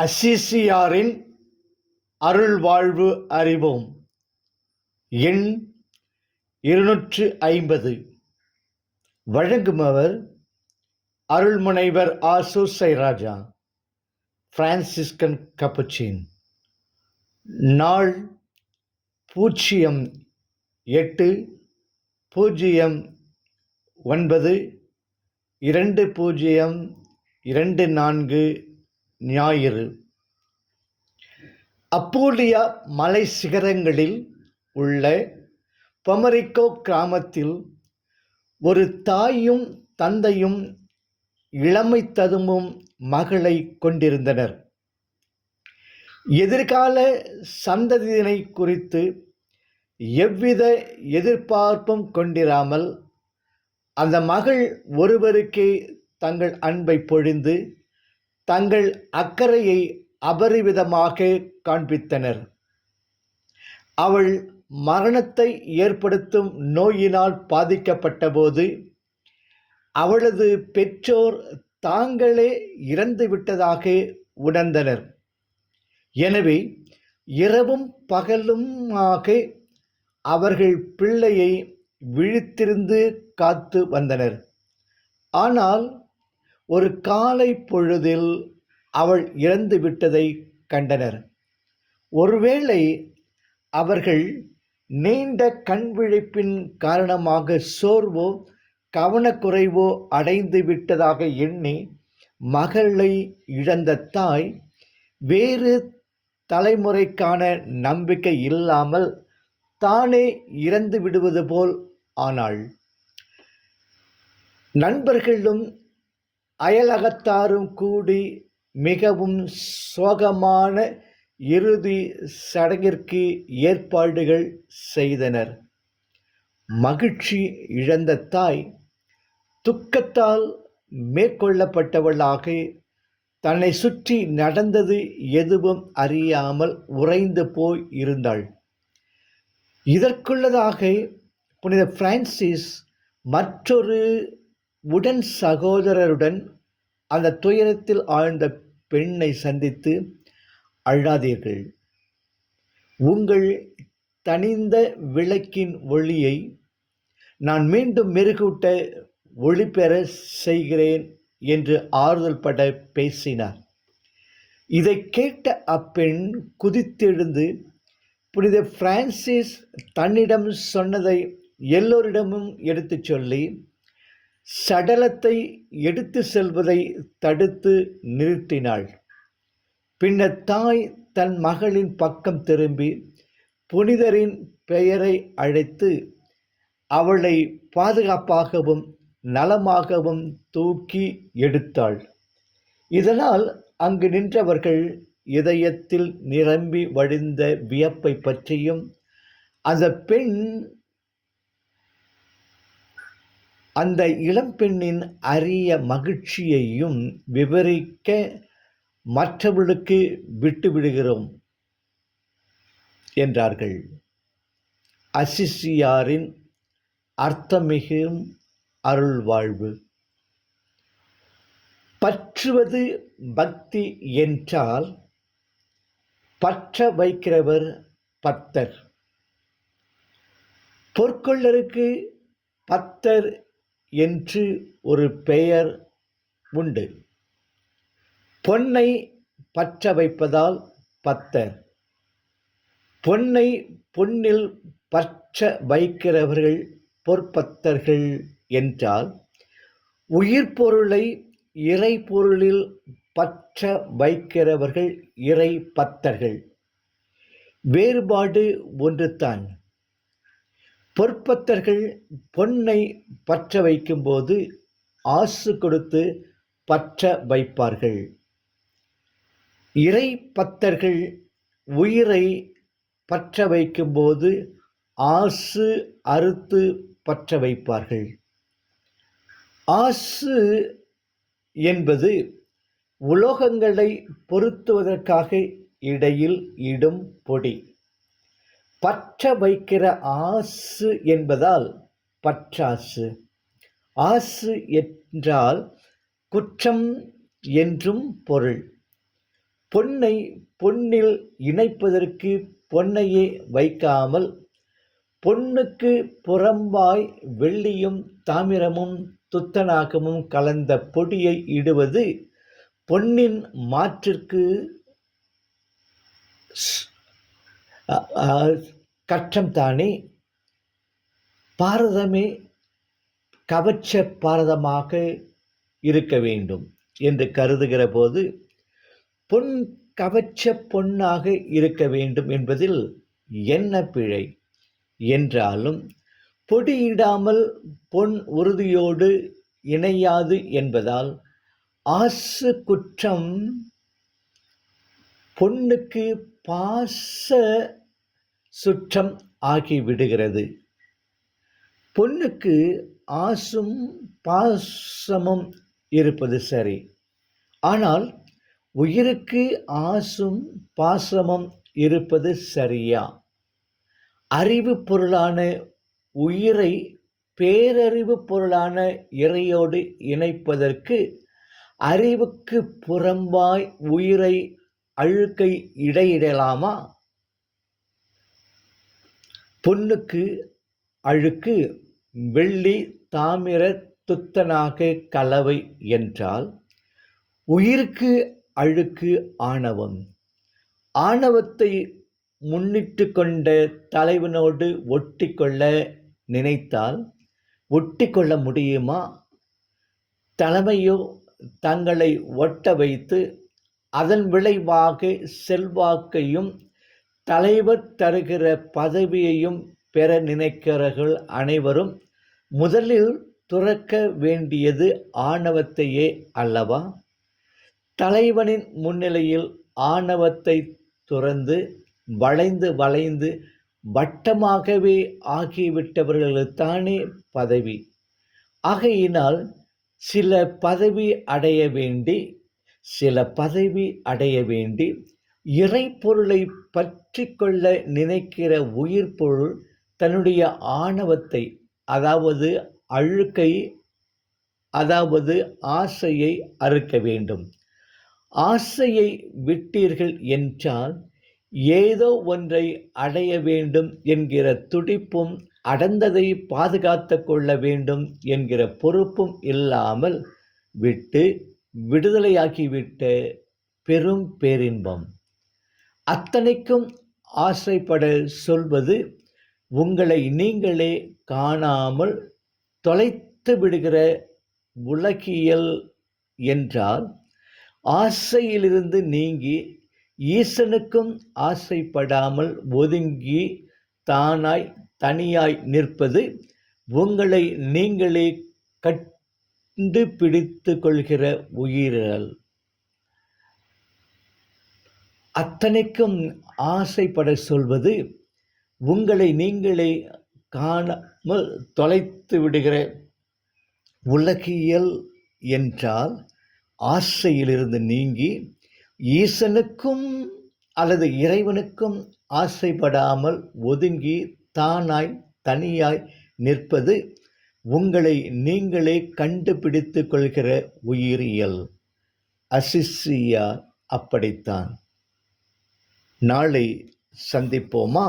அசிசியாரின் அருள் வாழ்வு அறிவோம். எண் இருநூற்று ஐம்பது. வழங்குபவர் அருள்முனைவர் ஆசூர் சைராஜா பிரான்சிஸ்கன் கப்புச்சின். நாள் பூஜ்ஜியம் எட்டு பூஜ்ஜியம் ஒன்பது இரண்டு பூஜ்ஜியம் இரண்டு நான்கு ஞாயிறு. அப்போலியா மலை சிகரங்களில் உள்ள பொமரிக்கோ கிராமத்தில் ஒரு தாயும் தந்தையும் இளமை ததும்பும் மகளை கொண்டிருந்தனர். எதிர்கால சந்ததியினை குறித்து எவ்வித எதிர்பார்ப்பும் கொண்டிராமல் அந்த மகள் ஒருவருக்கே தங்கள் அன்பை பொழிந்து தங்கள் அக்கறையை அபரிவிதமாக காண்பித்தனர். அவள் மரணத்தை ஏற்படுத்தும் நோயினால் பாதிக்கப்பட்டபோது அவளது பெற்றோர் தாங்களே இறந்துவிட்டதாக உணர்ந்தனர். எனவே இரவும் பகலுமாக அவர்கள் பிள்ளையை விழித்திருந்து காத்து வந்தனர். ஆனால் ஒரு காலை பொழுதில் அவள் இறந்து விட்டதை கண்டனர். ஒருவேளை அவர்கள் நீண்ட கண் விழிப்பின் காரணமாக சோர்வோ கவனக்குறைவோ அடைந்து விட்டதாக எண்ணி மகளை இழந்த தாய் வேறு தலைமுறைக்கான நம்பிக்கை இல்லாமல் தானே இறந்து விடுவது போல் ஆனாள். நண்பர்களும் அயலகத்தாரும் கூடி மிகவும் சோகமான இறுதி சடங்கிற்கு ஏற்பாடுகள் செய்தனர். மகிழ்ச்சி இழந்த தாய் துக்கத்தால் மேற்கொள்ளப்பட்டவளாக தன்னை சுற்றி நடந்தது எதுவும் அறியாமல் உறைந்து போய் இருந்தாள். இதற்குள்ளதாக புனித பிரான்சிஸ் மற்றொரு உடன் சகோதரருடன் அந்த துயரத்தில் ஆழ்ந்த பெண்ணை சந்தித்து அழாதீர்கள். உங்கள் தனிந்த விளக்கின் ஒளியை நான் மீண்டும் மெருகூட்ட ஒளி பெற செய்கிறேன் என்று ஆறுதல் பட பேசினார். இதை கேட்ட அப்பெண் குதித்தெழுந்து புனித பிரான்சிஸ் தன்னிடம் சொன்னதை எல்லோரிடமும் எடுத்துச் சொல்லி சடலத்தை எடுத்து செல்வதை தடுத்து நிறுத்தினாள். பின்னர் தாய் தன் மகளின் பக்கம் திரும்பி புனிதரின் பெயரை அழைத்து அவளை பாதுகாப்பாகவும் நலமாகவும் தூக்கி எடுத்தாள். இதனால் அங்கு நின்றவர்கள் இதயத்தில் நிரம்பி வழிந்த வியப்பை பற்றியும் அந்த பெண் அந்த இளம்பெண்ணின் அரிய மகிழ்ச்சியையும் விவரிக்க மற்றவர்களுக்கு விட்டுவிடுகிறோம் என்றார்கள். அசிசியாரின் அர்த்தமிகும் அருள் வாழ்வு பற்றுவது பக்தி என்றால் பற்ற வைக்கிறவர் பத்தர் பொற்கொள்ளருக்கு பத்தர் என்று ஒரு பெயர் உண்டு. பொன்னை பற்ற வைப்பதால் பத்தர் பொன்னை பொன்னில் பற்ற வைக்கிறவர்கள் பொற்பத்தர்கள் என்றால் உயிர் பொருளை இறை பொருளில் பற்ற வைக்கிறவர்கள் இறை பத்தர்கள். வேறுபாடு ஒன்றுதான். பொற்பத்தர்கள் பொன்னை பற்ற வைக்கும்போது ஆசு கொடுத்து பற்ற வைப்பார்கள். இறை பத்தர்கள் உயிரை பற்ற வைக்கும்போது ஆசு அறுத்து பற்ற வைப்பார்கள். ஆசு என்பது உலோகங்களை பொருத்துவதற்காக இடையில் இடும் பொடி. பற்ற வைக்கிற ஆசு என்பதால் பற்றாசு. ஆசு என்றால் குற்றம் என்றும் பொருள். பொன்னை பொன்னில் இணைப்பதற்கு பொன்னையே வைக்காமல் பொன்னுக்கு புறம்பாய் வெள்ளியும் தாமிரமும் துத்தநாகமும் கலந்த பொடியை இடுவது பொன்னின் மாற்றிற்கு கஷ்டம் தானே? பாரதமே கவச்ச பாரதமாக இருக்க வேண்டும் என்று கருதுகிற போது பொன் கவச்ச பொன்னாக இருக்க வேண்டும் என்பதில் என்ன பிழை? என்றாலும் பொடியிடாமல் பொன் உறுதியோடு இணையாது என்பதால் ஆசு குற்றம் பொண்ணுக்கு பாச சுற்றம் ஆகிவிடுகிறது பொண்ணுக்கு ஆசும் பாசமும் இருப்பது சரி. ஆனால் உயிருக்கு ஆசும் பாசமும் இருப்பது சரியா? அறிவு பொருளான உயிரை பேரறிவு பொருளான இறையோடு இணைப்பதற்கு அறிவுக்கு புறம்பாய் உயிரை அழுக்கை இடையிடலாமா? பொண்ணுக்கு அழுக்கு வெள்ளி தாமிர துத்தனாக கலவை என்றால் உயிருக்கு அழுக்கு ஆணவம். ஆணவத்தை முன்னிட்டு கொண்ட தலைவனோடு ஒட்டி கொள்ள நினைத்தால் ஒட்டி கொள்ள முடியுமா? தலைமையோ தங்களை ஒட்ட வைத்து அதன் விளைவாக செல்வாக்கையும் தலைவர் தருகிற பதவியையும் பெற நினைக்கிறவர்கள் அனைவரும் முதலில் துறக்க வேண்டியது ஆணவத்தையே அல்லவா? தலைவனின் முன்னிலையில் ஆணவத்தை துறந்து வளைந்து வளைந்து வட்டமாகவே ஆகிவிட்டவர்களுக்குத்தானே பதவி? ஆகையினால் சில பதவி அடைய வேண்டி சில பதவி அடைய வேண்டி இறை பொருளை பற்றி கொள்ள நினைக்கிற உயிர் பொருள் தன்னுடைய ஆணவத்தை அதாவது அழுக்கை அதாவது ஆசையை அறுக்க வேண்டும். ஆசையை விட்டீர்கள் என்றால் ஏதோ ஒன்றை அடைய வேண்டும் என்கிற துடிப்பும் அடர்ந்ததை பாதுகாத்து கொள்ள வேண்டும் என்கிற பொறுப்பும் இல்லாமல் விட்டு விடுதலையாகிவிட்ட பெரும் பேரின்பம். அத்தனைக்கும் ஆசைப்பட சொல்வது உங்களை நீங்களே காணாமல் தொலைத்து விடுகிற உலகியல் என்றால் ஆசையிலிருந்து நீங்கி ஈசனுக்கும் ஆசைப்படாமல் ஒதுங்கி தானாய் தனியாய் நிற்பது உங்களை நீங்களே கண்டுபிடித்து கொள்கிற உயிரல். அத்தனைக்கும் ஆசைப்பட சொல்வது உங்களை நீங்களே காணாமல் தொலைத்து விடுகிற உலகியல் என்றால் ஆசையிலிருந்து நீங்கி ஈசனுக்கும் அல்லது இறைவனுக்கும் ஆசைப்படாமல் ஒதுங்கி தானாய் தனியாய் நிற்பது உங்களை நீங்களே கண்டுபிடித்து கொள்கிற உயிரியல். அசிசியா அப்படித்தான். நாளை சந்திப்போமா?